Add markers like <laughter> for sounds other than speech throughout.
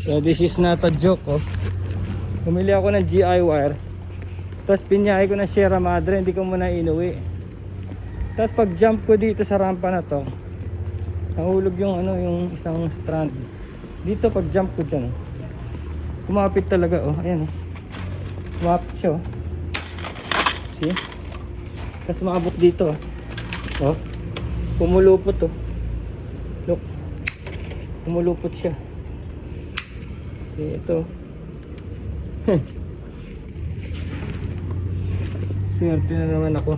So this is not a joke oh. Bumili ako ng GI wire. Tapos pinyahe ko ng Sierra Madre, hindi ko muna inuwi. Tapos pag jump ko dito sa rampa na to, nahulog yung ano, yung isang strand. Dito pag jump ko dyan, oh. kumapit talaga oh, ayan oh. Kumapit siya oh. See? Tapos maabot dito oh. Oh. Pumulupot oh. Look. Pumulupot siya. See, ito. <laughs> Swerte na naman ako.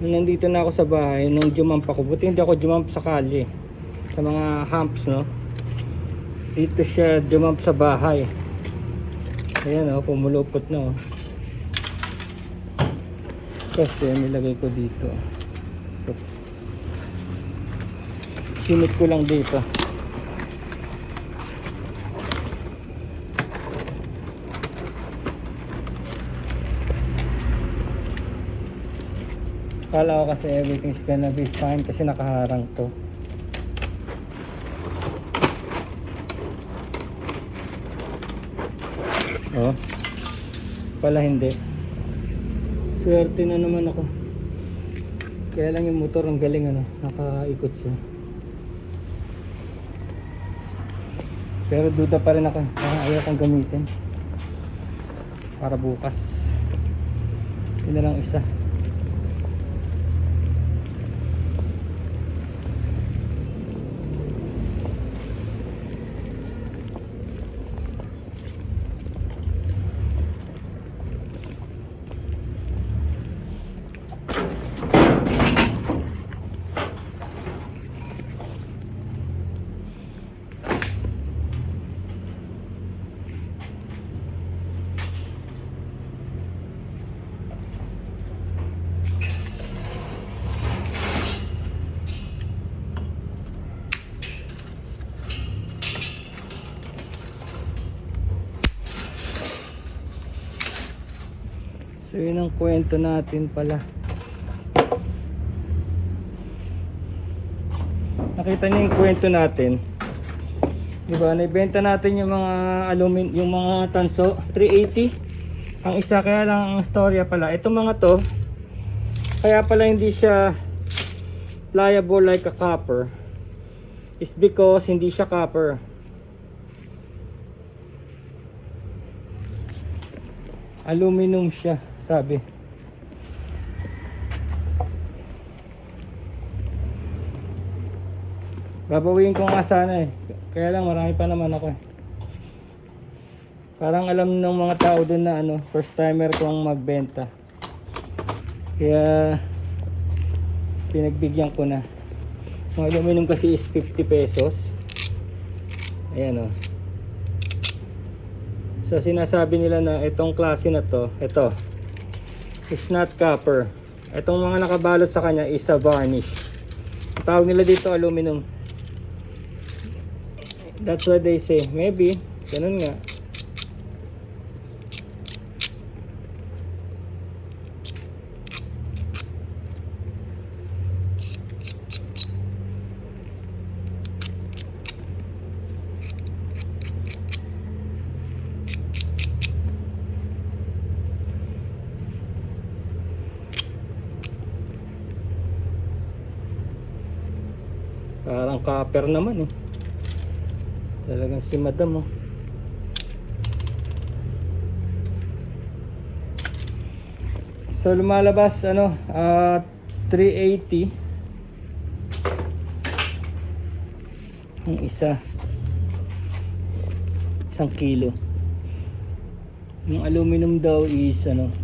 Nung nandito na ako sa bahay, nung jumamp ako, buti hindi ako jumamp sa kali. Sa mga humps, no? Dito siya jumamp sa bahay. Ayan, oh, pumulupot na, oh. Kasi nilagay ko dito. Sinit ko lang dito. Kala ko kasi everything's gonna be fine kasi nakaharang to. Oh. Pala hindi. Swerte na naman ako. Kaya lang yung motor ang galing ano, nakaikot siya. Pero duda pa rin ako, parang ayaw kong gamitin. Para bukas. Yun na lang isa. So yun ang kwento natin pala. Nakita niyo yung kwento natin. Di ba? Naibenta natin yung mga alumin, yung mga tanso, 380. Ang isa kaya lang ang storya pala. Itong mga to, kaya pala hindi siya pliable like a copper is because hindi siya copper. Aluminum siya, sabi. Babawiin ko nga sana eh. Kaya lang marami pa naman ako eh. Parang alam ng mga tao doon na ano, first timer ko ang magbenta. Kaya pinagbigyan ko na. Ang aluminum kasi is 50 pesos. Ayan oh. So sinasabi nila na itong klase na to, ito is not copper. Itong mga nakabalot sa kanya is a varnish. Tawag nila dito aluminum. That's what they say. Maybe. Ganun nga. Parang copper naman eh. Talagang si madam oh. So lumalabas ano, ah 380 ang isa isang kilo yung aluminum daw is ano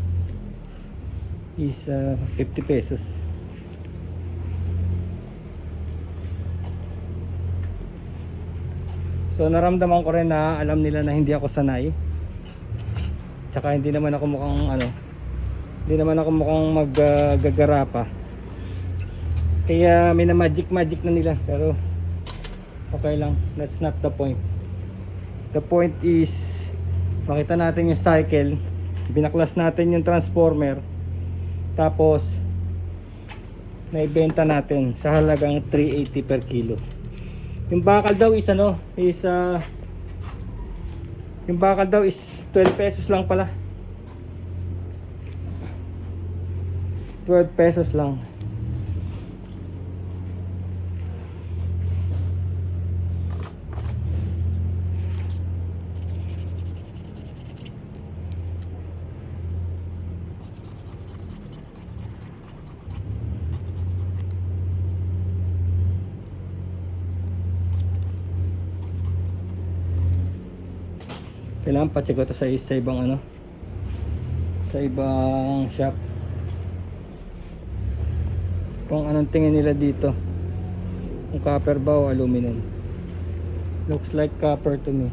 is ah, 50 pesos So naramdaman ko rin na alam nila na hindi ako sanay. Tsaka hindi naman ako mukhang ano, hindi naman ako mukhang maggagarapa. Kaya may na magic magic na nila pero okay lang. That's not the point. The point is makita natin yung cycle, binaklas natin yung transformer, tapos naibenta natin sa halagang 380 per kilo. Yung bakal daw is ano, is ah, yung bakal daw is 12 pesos lang pala. 12 pesos lang. Kailangan pa-check ko to sa, sa ibang ano sa ibang shop. Kung anong tingin nila dito. Kung copper ba o aluminum. Looks like copper to me